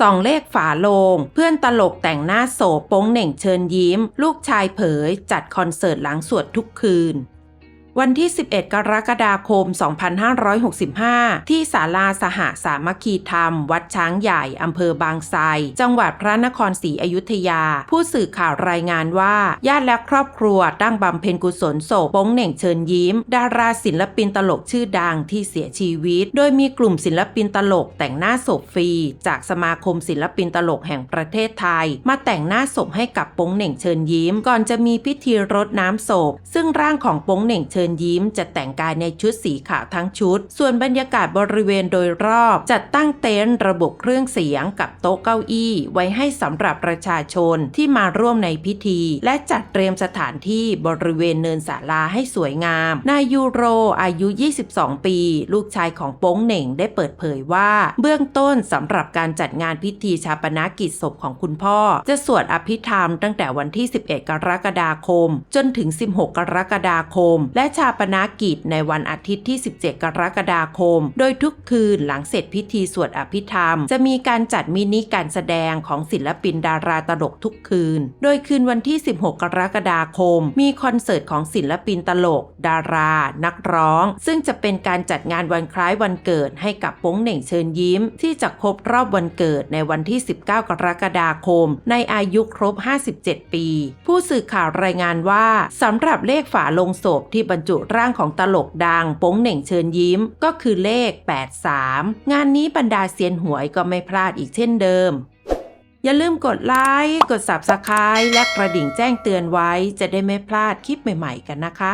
ส่องเลขฝาโลง เพื่อนตลกแต่งหน้าโสโป้งเหน่งเชิญยิ้ม ลูกชายเผย จัดคอนเสิร์ตหลังสวดทุกคืน วันที่ 11 กรกฎาคม 2565 ที่ศาลาสหสามัคคีธรรม วัดช้างใหญ่ อำเภอบางไทรจังหวัดพระนครศรีอยุธยา ผู้สื่อข่าวรายงานว่า ญาติและครอบครัวตั้งบำเพ็ญกุศลศพป้งเหน่งเชิญยิ้ม ดาราศิลปินตลกชื่อดังที่เสียชีวิต โดยมีกลุ่มศิลปินตลกแต่งหน้าศพฟรี จากสมาคมศิลปินตลกแห่งประเทศไทย มาแต่งหน้าศพให้กับป้งเหน่งเชิญยิ้ม ก่อนจะมีพิธีรดน้ำศพ ซึ่งร่างของป้งเหน่งเชิญยิ้มจะแต่งกายในชุดสีขาวทั้งชุด ส่วนบรรยากาศบริเวณโดยรอบ จัดตั้งเต็นท์ระบบเครื่องเสียงกับโต๊ะเก้าอี้ ไว้ให้สำหรับประชาชนที่มาร่วมในพิธี และจัดเตรียมสถานที่บริเวณเนินศาลาให้สวยงาม นายยูโรอายุ 22 ปี ลูกชายของโป้งเหน่งได้เปิดเผยว่า เบื้องต้นสำหรับการจัดงานพิธีชาปนกิจศพของคุณพ่อ จะสวดอภิธรรมตั้งแต่วันที่ 11 กรกฎาคม จนถึง 16 กรกฎาคม และชาปนากิจในวันอาทิตย์ที่ 17 กรกฎาคม โดยทุกคืนหลังเสร็จพิธีสวดอภิธรรม จะมีการจัดมินิการแสดงของศิลปินดาราตลกทุกคืน โดยคืนวันที่ 16 กรกฎาคม มีคอนเสิร์ตของศิลปินตลก ดารา นักร้อง ซึ่งจะเป็นการจัดงานวันคล้ายวันเกิดให้กับป้งเหน่งเชิญยิ้ม ที่จะครบรอบวันเกิดในวันที่ 19 กรกฎาคม ในอายุครบ 57 ปี ผู้สื่อข่าวรายงานว่าสำหรับเลขฝาลงศพที่บรรจุร่างของตลกดังป๋งเหน่งเชิญยิ้มก็คือเลข 83 งานนี้บรรดาเซียนหวยก็ไม่พลาดอีกเช่นเดิม อย่าลืมกดไลค์ กด Subscribe และกระดิ่งแจ้งเตือนไว้จะได้ไม่พลาดคลิปใหม่ ๆ กันนะคะ